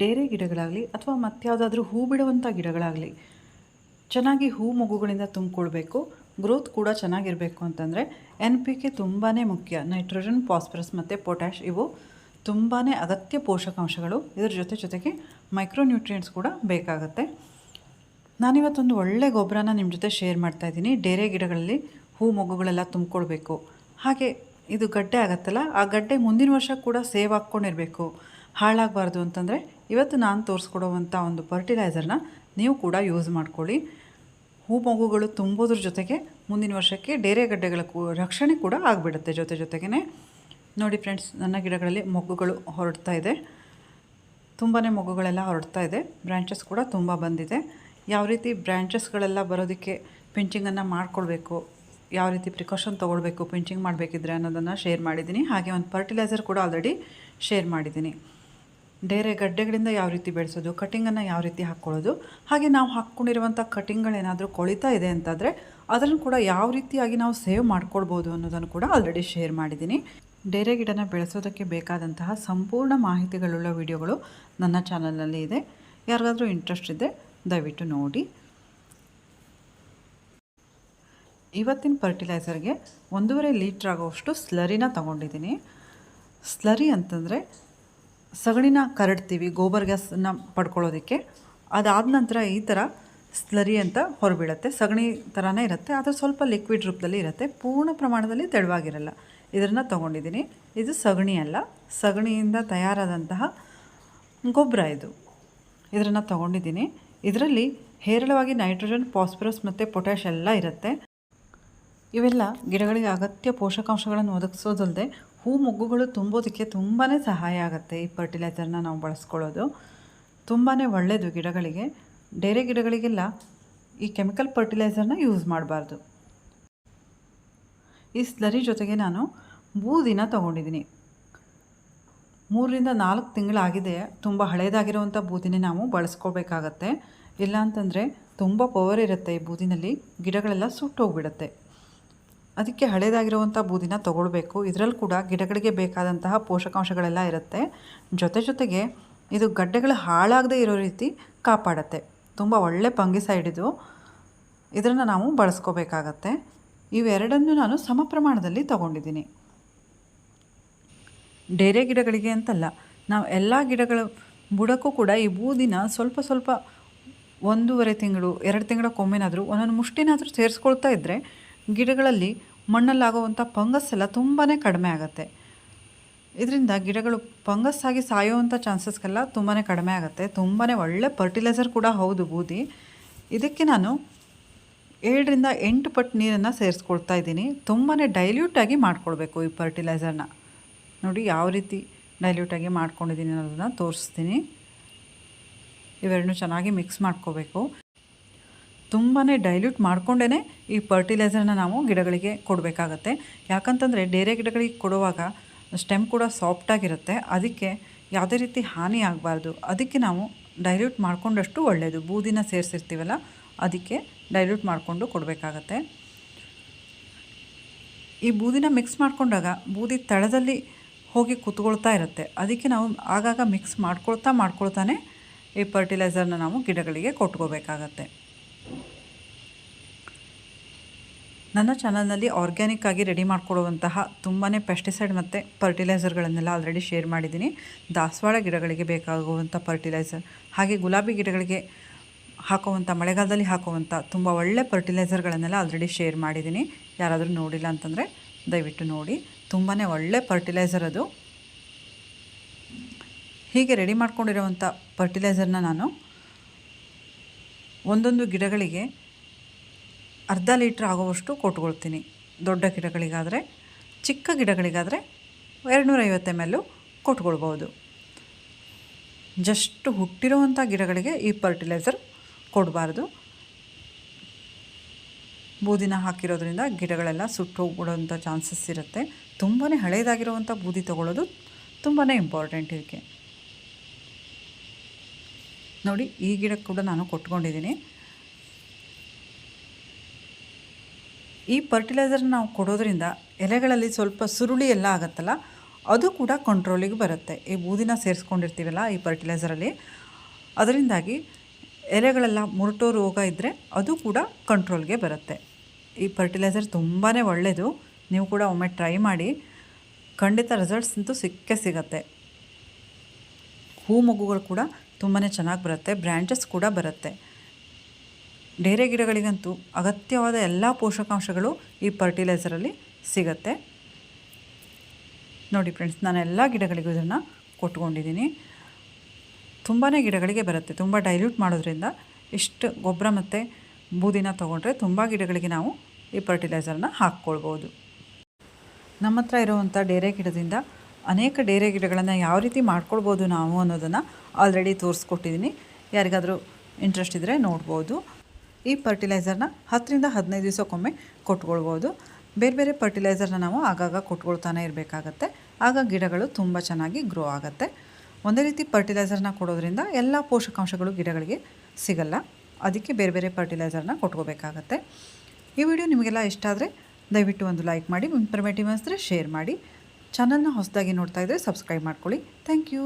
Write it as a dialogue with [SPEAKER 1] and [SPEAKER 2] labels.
[SPEAKER 1] ಡೇರೆ ಗಿಡಗಳಾಗಲಿ ಅಥವಾ ಮತ್ತಾವುದಾದ್ರೂ ಹೂ ಬಿಡುವಂಥ ಗಿಡಗಳಾಗಲಿ, ಚೆನ್ನಾಗಿ ಹೂ ಮಗುಗಳಿಂದ ತುಂಬಿಕೊಳ್ಬೇಕು, ಗ್ರೋತ್ ಕೂಡ ಚೆನ್ನಾಗಿರಬೇಕು ಅಂತಂದರೆ ಎನ್ ಪಿ ಕೆ ತುಂಬಾ ಮುಖ್ಯ. ನೈಟ್ರೋಜನ್, ಫಾಸ್ಫರಸ್ ಮತ್ತು ಪೊಟ್ಯಾಶ್ ಇವು ತುಂಬಾ ಅಗತ್ಯ ಪೋಷಕಾಂಶಗಳು. ಇದ್ರ ಜೊತೆ ಜೊತೆಗೆ ಮೈಕ್ರೋನ್ಯೂಟ್ರಿಯೆಂಟ್ಸ್ ಕೂಡ ಬೇಕಾಗುತ್ತೆ. ನಾನಿವತ್ತೊಂದು ಒಳ್ಳೆ ಗೊಬ್ಬರನ ನಿಮ್ಮ ಜೊತೆ ಶೇರ್ ಮಾಡ್ತಾ ಇದ್ದೀನಿ. ಡೇರೆ ಗಿಡಗಳಲ್ಲಿ ಹೂ ಮೊಗ್ಗುಗಳೆಲ್ಲ ತುಂಬಿಕೊಳ್ಬೇಕು. ಹಾಗೆ ಇದು ಗಡ್ಡೆ ಆಗುತ್ತಲ್ಲ, ಆ ಗಡ್ಡೆ ಮುಂದಿನ ವರ್ಷ ಕೂಡ ಸೇವ್ ಹಾಕ್ಕೊಂಡಿರಬೇಕು ಹಾಳಾಗಬಾರ್ದು ಅಂತಂದರೆ ಇವತ್ತು ನಾನು ತೋರಿಸ್ಕೊಡುವಂಥ ಒಂದು ಫರ್ಟಿಲೈಸರ್ನ ನೀವು ಕೂಡ ಯೂಸ್ ಮಾಡ್ಕೊಳ್ಳಿ. ಹೂ ಮಗುಗಳು ತುಂಬೋದ್ರ ಜೊತೆಗೆ ಮುಂದಿನ ವರ್ಷಕ್ಕೆ ಡೇರೆ ಗಡ್ಡೆಗಳ ರಕ್ಷಣೆ ಕೂಡ ಆಗಿಬಿಡುತ್ತೆ ಜೊತೆ ಜೊತೆಗೇ ನೋಡಿ ಫ್ರೆಂಡ್ಸ್ ನನ್ನ ಗಿಡಗಳಲ್ಲಿ ಮೊಗ್ಗುಗಳು ಹೊರಡ್ತಾ ಇದೆ. ತುಂಬಾ ಮೊಗ್ಗುಗಳೆಲ್ಲ ಹೊರಡ್ತಾ ಇದೆ. ಬ್ರ್ಯಾಂಚಸ್ ಕೂಡ ತುಂಬ ಬಂದಿದೆ. ಯಾವ ರೀತಿ ಬ್ರ್ಯಾಂಚಸ್ಗಳೆಲ್ಲ ಬರೋದಕ್ಕೆ ಪಿಂಚಿಂಗನ್ನು ಮಾಡ್ಕೊಳ್ಬೇಕು, ಯಾವ ರೀತಿ ಪ್ರಿಕಾಷನ್ ತೊಗೊಳ್ಬೇಕು ಪಿಂಚಿಂಗ್ ಮಾಡಬೇಕಿದ್ರೆ ಅನ್ನೋದನ್ನು ಶೇರ್ ಮಾಡಿದ್ದೀನಿ. ಹಾಗೆ ಒಂದು ಫರ್ಟಿಲೈಸರ್ ಕೂಡ ಆಲ್ರೆಡಿ ಶೇರ್ ಮಾಡಿದ್ದೀನಿ. ಡೇರೆ ಗಡ್ಡೆಗಳಿಂದ ಯಾವ ರೀತಿ ಬೆಳೆಸೋದು, ಕಟಿಂಗನ್ನು ಯಾವ ರೀತಿ ಹಾಕ್ಕೊಳ್ಳೋದು, ಹಾಗೆ ನಾವು ಹಾಕ್ಕೊಂಡಿರುವಂಥ ಕಟಿಂಗ್ಗಳೇನಾದರೂ ಕೊಳಿತಾ ಇದೆ ಅಂತಂದರೆ ಅದನ್ನು ಕೂಡ ಯಾವ ರೀತಿಯಾಗಿ ನಾವು ಸೇವ್ ಮಾಡ್ಕೊಳ್ಬೋದು ಅನ್ನೋದನ್ನು ಕೂಡ ಆಲ್ರೆಡಿ ಶೇರ್ ಮಾಡಿದ್ದೀನಿ. ಡೇರೆ ಗಿಡನ ಬೆಳೆಸೋದಕ್ಕೆ ಬೇಕಾದಂತಹ ಸಂಪೂರ್ಣ ಮಾಹಿತಿಗಳುಳ್ಳ ವಿಡಿಯೋಗಳು ನನ್ನ ಚಾನಲಲ್ಲಿ ಇದೆ. ಯಾರಿಗಾದರೂ ಇಂಟ್ರೆಸ್ಟ್ ಇದೆ ದಯವಿಟ್ಟು ನೋಡಿ. ಇವತ್ತಿನ ಫರ್ಟಿಲೈಸರ್ಗೆ ಒಂದೂವರೆ ಲೀಟ್ರ್ ಆಗೋವಷ್ಟು ಸ್ಲರಿನ ತಗೊಂಡಿದ್ದೀನಿ. ಸ್ಲರಿ ಅಂತಂದರೆ ಸಗಣಿನ ಕರಡ್ತೀವಿ, ಗೋಬರ್ ಗ್ಯಾಸನ್ನ ಪಡ್ಕೊಳ್ಳೋದಕ್ಕೆ. ಅದಾದ ನಂತರ ಈ ಥರ ಸ್ಲರಿ ಅಂತ ಹೊರಬೀಳುತ್ತೆ. ಸಗಣಿ ಥರನೇ ಇರುತ್ತೆ. ಆದರೆ ಸ್ವಲ್ಪ ಲಿಕ್ವಿಡ್ ರೂಪದಲ್ಲಿ ಇರುತ್ತೆ. ಪೂರ್ಣ ಪ್ರಮಾಣದಲ್ಲಿ ತೆಳುವಾಗಿರಲ್ಲ. ಇದನ್ನು ತೊಗೊಂಡಿದ್ದೀನಿ. ಇದು ಸಗಣಿ ಅಲ್ಲ. ಸಗಣಿಯಿಂದ ತಯಾರಾದಂತಹ ಗೊಬ್ಬರ ಇದು. ಇದನ್ನು ತೊಗೊಂಡಿದ್ದೀನಿ. ಇದರಲ್ಲಿ ಹೇರಳವಾಗಿ ನೈಟ್ರೋಜನ್, ಫಾಸ್ಫರಸ್ ಮತ್ತು ಪೊಟ್ಯಾಶ್ ಎಲ್ಲ ಇರುತ್ತೆ. ಇವೆಲ್ಲ ಗಿಡಗಳಿಗೆ ಅಗತ್ಯ ಪೋಷಕಾಂಶಗಳನ್ನು ಒದಗಿಸೋದಲ್ಲದೆ ಹೂ ಮೊಗ್ಗುಗಳು ತುಂಬೋದಕ್ಕೆ ತುಂಬಾ ಸಹಾಯ ಆಗುತ್ತೆ ಈ ಫರ್ಟಿಲೈಸರ್ನ ನಾವು ಬಳಸ್ಕೊಳ್ಳೋದು. ತುಂಬಾ ಒಳ್ಳೆಯದು ಗಿಡಗಳಿಗೆ. ಡೇರೆ ಗಿಡಗಳಿಗೆಲ್ಲ ಈ ಕೆಮಿಕಲ್ ಫರ್ಟಿಲೈಸರ್ನ ಯೂಸ್ ಮಾಡಬಾರ್ದು. ಈ ಸ್ಲರಿ ಜೊತೆಗೆ ನಾನು ಬೂದಿನ ತೊಗೊಂಡಿದ್ದೀನಿ. ಮೂರರಿಂದ ನಾಲ್ಕು ತಿಂಗಳಾಗಿದೆ. ತುಂಬ ಹಳೇದಾಗಿರುವಂಥ ಬೂದಿನೇ ನಾವು ಬಳಸ್ಕೋಬೇಕಾಗತ್ತೆ. ಇಲ್ಲಾಂತಂದರೆ ತುಂಬ ಪವರ್ ಇರುತ್ತೆ ಈ ಬೂದಿನಲ್ಲಿ. ಗಿಡಗಳೆಲ್ಲ ಸುಟ್ಟೋಗ್ಬಿಡುತ್ತೆ ಅದಕ್ಕೆ ಹಳೇದಾಗಿರುವಂಥ ಬೂದಿನ ತಗೊಳ್ಬೇಕು. ಇದರಲ್ಲಿ ಕೂಡ ಗಿಡಗಳಿಗೆ ಬೇಕಾದಂತಹ ಪೋಷಕಾಂಶಗಳೆಲ್ಲ ಇರುತ್ತೆ. ಜೊತೆ ಜೊತೆಗೆ ಇದು ಗಡ್ಡೆಗಳು ಹಾಳಾಗದೇ ಇರೋ ರೀತಿ ಕಾಪಾಡುತ್ತೆ. ತುಂಬ ಒಳ್ಳೆ ಫಂಗಿಸೈಡ್ ಇದು. ಇದನ್ನು ನಾವು ಬಳಸ್ಕೋಬೇಕಾಗತ್ತೆ. ಇವೆರಡನ್ನು ನಾನು ಸಮ ಪ್ರಮಾಣದಲ್ಲಿ ತಗೊಂಡಿದ್ದೀನಿ. ಡೇರೆ ಗಿಡಗಳಿಗೆ ಅಂತಲ್ಲ, ನಾವು ಎಲ್ಲ ಗಿಡಗಳ ಬುಡಕ್ಕೂ ಕೂಡ ಈ ಬೂದಿನ ಸ್ವಲ್ಪ ಸ್ವಲ್ಪ ಒಂದೂವರೆ ತಿಂಗಳು, ಎರಡು ತಿಂಗಳಕ್ಕೊಮ್ಮೆನಾದರೂ ಒಂದೊಂದು ಮುಷ್ಟಿನಾದರೂ ಸೇರಿಸ್ಕೊಳ್ತಾ ಇದ್ದರೆ ಗಿಡಗಳಲ್ಲಿ ಮಣ್ಣಲ್ಲಾಗುವಂಥ ಫಂಗಸ್ ಎಲ್ಲ ತುಂಬಾ ಕಡಿಮೆ ಆಗುತ್ತೆ. ಇದರಿಂದ ಗಿಡಗಳು ಫಂಗಸ್ ಆಗಿ ಸಾಯುವಂಥ ಚಾನ್ಸಸ್ಗೆಲ್ಲ ತುಂಬಾ ಕಡಿಮೆ ಆಗುತ್ತೆ. ತುಂಬಾ ಒಳ್ಳೆ ಫರ್ಟಿಲೈಸರ್ ಕೂಡ ಹೌದು ಬೂದಿ. ಇದಕ್ಕೆ ನಾನು ಏಳರಿಂದ ಎಂಟು ಪಟ್ಟು ನೀರನ್ನು ಸೇರಿಸ್ಕೊಳ್ತಾ ಇದ್ದೀನಿ. ತುಂಬಾ ಡೈಲ್ಯೂಟಾಗಿ ಮಾಡ್ಕೊಳ್ಬೇಕು ಈ ಫರ್ಟಿಲೈಸರ್ನ. ನೋಡಿ ಯಾವ ರೀತಿ ಡೈಲ್ಯೂಟಾಗಿ ಮಾಡ್ಕೊಂಡಿದ್ದೀನಿ ಅನ್ನೋದನ್ನು ತೋರಿಸ್ತೀನಿ. ಇವೆರಡನ್ನೂ ಚೆನ್ನಾಗಿ ಮಿಕ್ಸ್ ಮಾಡ್ಕೋಬೇಕು. ತುಂಬಾ ಡೈಲ್ಯೂಟ್ ಮಾಡಿಕೊಂಡೇ ಈ ಫರ್ಟಿಲೈಸರ್ನ ನಾವು ಗಿಡಗಳಿಗೆ ಕೊಡಬೇಕಾಗತ್ತೆ. ಯಾಕಂತಂದರೆ ಡೇರೆ ಗಿಡಗಳಿಗೆ ಕೊಡುವಾಗ ಸ್ಟೆಮ್ ಕೂಡ ಸಾಫ್ಟಾಗಿರುತ್ತೆ ಅದಕ್ಕೆ ಯಾವುದೇ ರೀತಿ ಹಾನಿ ಆಗಬಾರ್ದು. ಅದಕ್ಕೆ ನಾವು ಡೈಲ್ಯೂಟ್ ಮಾಡಿಕೊಂಡಷ್ಟು ಒಳ್ಳೆಯದು ಬೂದಿನ ಸೇರಿಸಿರ್ತೀವಲ್ಲ, ಅದಕ್ಕೆ ಡೈಲ್ಯೂಟ್ ಮಾಡಿಕೊಂಡು ಕೊಡಬೇಕಾಗತ್ತೆ. ಈ ಬೂದಿನ ಮಿಕ್ಸ್ ಮಾಡಿಕೊಂಡಾಗ ಬೂದಿ ತಳದಲ್ಲಿ ಹೋಗಿ ಕೂತ್ಕೊಳ್ತಾ ಇರುತ್ತೆ. ಅದಕ್ಕೆ ನಾವು ಆಗಾಗ ಮಿಕ್ಸ್ ಮಾಡ್ಕೊಳ್ತಾ ಮಾಡ್ಕೊಳ್ತಾನೆ ಈ ಫರ್ಟಿಲೈಸರ್ನ ನಾವು ಗಿಡಗಳಿಗೆ ಕೊಟ್ಕೋಬೇಕಾಗತ್ತೆ. ನನ್ನ ಚಾನಲ್ನಲ್ಲಿ ಆರ್ಗ್ಯಾನಿಕ್ ಆಗಿ ರೆಡಿ ಮಾಡಿಕೊಡುವಂತಹ ತುಂಬಾ ಪೆಸ್ಟಿಸೈಡ್ ಮತ್ತು ಫರ್ಟಿಲೈಸರ್ಗಳನ್ನೆಲ್ಲ ಆಲ್ರೆಡಿ ಶೇರ್ ಮಾಡಿದ್ದೀನಿ. ದಾಸವಾಳ ಗಿಡಗಳಿಗೆ ಬೇಕಾಗುವಂಥ ಫರ್ಟಿಲೈಸರ್ ಹಾಗೆ ಗುಲಾಬಿ ಗಿಡಗಳಿಗೆ ಹಾಕುವಂಥ ಮಳೆಗಾಲದಲ್ಲಿ ಹಾಕುವಂಥ ತುಂಬ ಒಳ್ಳೆ ಫರ್ಟಿಲೈಸರ್ಗಳನ್ನೆಲ್ಲ ಆಲ್ರೆಡಿ ಶೇರ್ ಮಾಡಿದ್ದೀನಿ. ಯಾರಾದರೂ ನೋಡಿಲ್ಲ ಅಂತಂದರೆ ದಯವಿಟ್ಟು ನೋಡಿ. ತುಂಬಾ ಒಳ್ಳೆ ಫರ್ಟಿಲೈಸರ್ ಅದು. ಹೀಗೆ ರೆಡಿ ಮಾಡ್ಕೊಂಡಿರೋವಂಥ ಫರ್ಟಿಲೈಸರ್ನ ನಾನು ಒಂದೊಂದು ಗಿಡಗಳಿಗೆ ಅರ್ಧ ಲೀಟ್ರ್ ಆಗುವಷ್ಟು ಕೊಟ್ಕೊಳ್ತೀನಿ. ದೊಡ್ಡ ಗಿಡಗಳಿಗಾದರೆ, ಚಿಕ್ಕ ಗಿಡಗಳಿಗಾದರೆ ಎರಡುನೂರೈವತ್ತು ಎಂ ಎಲ್ಲು ಕೊಟ್ಕೊಳ್ಬೋದು. ಜಸ್ಟ್ ಹುಟ್ಟಿರುವಂಥ ಗಿಡಗಳಿಗೆ ಈ ಫರ್ಟಿಲೈಸರ್ ಕೊಡಬಾರ್ದು. ಬೂದಿನ ಹಾಕಿರೋದ್ರಿಂದ ಗಿಡಗಳೆಲ್ಲ ಸುಟ್ಟು ಹೋಗ್ಬಿಡೋಂಥ ಚಾನ್ಸಸ್ ಇರುತ್ತೆ. ತುಂಬಾ ಹಳೇದಾಗಿರುವಂಥ ಬೂದಿ ತೊಗೊಳ್ಳೋದು ತುಂಬಾ ಇಂಪಾರ್ಟೆಂಟ್ ಇದಕ್ಕೆ. ನೋಡಿ, ಈ ಗಿಡಕ್ಕೆ ಕೂಡ ನಾನು ಕೊಟ್ಕೊಂಡಿದ್ದೀನಿ. ಈ ಫರ್ಟಿಲೈಸರ್ ನಾವು ಕೊಡೋದ್ರಿಂದ ಎಲೆಗಳಲ್ಲಿ ಸ್ವಲ್ಪ ಸುರುಳಿ ಎಲ್ಲ ಆಗುತ್ತಲ್ಲ? ಅದು ಕೂಡ ಕಂಟ್ರೋಲಿಗೆ ಬರುತ್ತೆ. ಈ ಬೂದಿನ ಸೇರಿಸ್ಕೊಂಡಿರ್ತೀವಲ್ಲ ಈ ಫರ್ಟಿಲೈಸರಲ್ಲಿ ಅದರಿಂದಾಗಿ ಎಲೆಗಳೆಲ್ಲ ಮುರುಟೋ ರೋಗ ಇದ್ದರೆ ಅದು ಕೂಡ ಕಂಟ್ರೋಲ್ಗೆ ಬರುತ್ತೆ. ಈ ಫರ್ಟಿಲೈಸರ್ ತುಂಬಾ ಒಳ್ಳೆಯದು ನೀವು ಕೂಡ ಒಮ್ಮೆ ಟ್ರೈ ಮಾಡಿ. ಖಂಡಿತ ರಿಸಲ್ಟ್ಸ್ ಅಂತೂ ಸಿಕ್ಕೇ ಸಿಗತ್ತೆ. ಹೂ ಮಗುಗಳು ಕೂಡ ತುಂಬಾ ಚೆನ್ನಾಗಿ ಬರುತ್ತೆ. ಬ್ರ್ಯಾಂಚಸ್ ಕೂಡ ಬರುತ್ತೆ. ಡೇರೆ ಗಿಡಗಳಿಗಂತೂ ಅಗತ್ಯವಾದ ಎಲ್ಲ ಪೋಷಕಾಂಶಗಳು ಈ ಫರ್ಟಿಲೈಸರಲ್ಲಿ ಸಿಗತ್ತೆ. ನೋಡಿ ಫ್ರೆಂಡ್ಸ್ ನಾನು ಎಲ್ಲ ಗಿಡಗಳಿಗೂ ಇದನ್ನು ಕೊಟ್ಕೊಂಡಿದ್ದೀನಿ. ತುಂಬಾ ಗಿಡಗಳಿಗೆ ಬರುತ್ತೆ, ತುಂಬ ಡೈಲ್ಯೂಟ್ ಮಾಡೋದ್ರಿಂದ ಇಷ್ಟು ಗೊಬ್ಬರ ಮತ್ತು ಬೂದಿನ ತೊಗೊಂಡ್ರೆ ತುಂಬ ಗಿಡಗಳಿಗೆ ನಾವು ಈ ಫರ್ಟಿಲೈಸರ್ನ ಹಾಕ್ಕೊಳ್ಬೋದು. ನಮ್ಮ ಹತ್ರ ಇರುವಂಥ ಡೇರೆ ಗಿಡದಿಂದ ಅನೇಕ ಡೇರೆ ಗಿಡಗಳನ್ನು ಯಾವ ರೀತಿ ಮಾಡ್ಕೊಳ್ಬೋದು ನಾವು ಅನ್ನೋದನ್ನು ಆಲ್ರೆಡಿ ತೋರಿಸ್ಕೊಟ್ಟಿದ್ದೀನಿ. ಯಾರಿಗಾದರೂ ಇಂಟ್ರೆಸ್ಟ್ ಇದ್ದರೆ ನೋಡ್ಬೋದು. ಈ ಫರ್ಟಿಲೈಸರ್ನ ಹತ್ತರಿಂದ ಹದಿನೈದು ದಿವಸಕ್ಕೊಮ್ಮೆ ಕೊಟ್ಕೊಳ್ಬೋದು. ಬೇರೆ ಬೇರೆ ಫರ್ಟಿಲೈಸರ್ನ ನಾವು ಆಗಾಗ ಕೊಟ್ಕೊಳ್ತಾನೆ ಇರಬೇಕಾಗತ್ತೆ. ಆಗ ಗಿಡಗಳು ತುಂಬ ಚೆನ್ನಾಗಿ ಗ್ರೋ ಆಗುತ್ತೆ. ಒಂದೇ ರೀತಿ ಫರ್ಟಿಲೈಸರ್ನ ಕೊಡೋದ್ರಿಂದ ಎಲ್ಲ ಪೋಷಕಾಂಶಗಳು ಗಿಡಗಳಿಗೆ ಸಿಗಲ್ಲ. ಅದಕ್ಕೆ ಬೇರೆ ಬೇರೆ ಫರ್ಟಿಲೈಸರ್ನ ಕೊಟ್ಕೋಬೇಕಾಗತ್ತೆ. ಈ ವಿಡಿಯೋ ನಿಮಗೆಲ್ಲ ಇಷ್ಟ ಆದರೆ ದಯವಿಟ್ಟು ಒಂದು ಲೈಕ್ ಮಾಡಿ ಇನ್ಫಾರ್ಮೇಟಿವ್ ಅನಿಸಿದ್ರೆ ಶೇರ್ ಮಾಡಿ. ಚಾನಲ್ನ ಹೊಸದಾಗಿ ನೋಡ್ತಾ ಇದ್ದರೆ ಸಬ್ಸ್ಕ್ರೈಬ್ ಮಾಡ್ಕೊಳ್ಳಿ. Thank you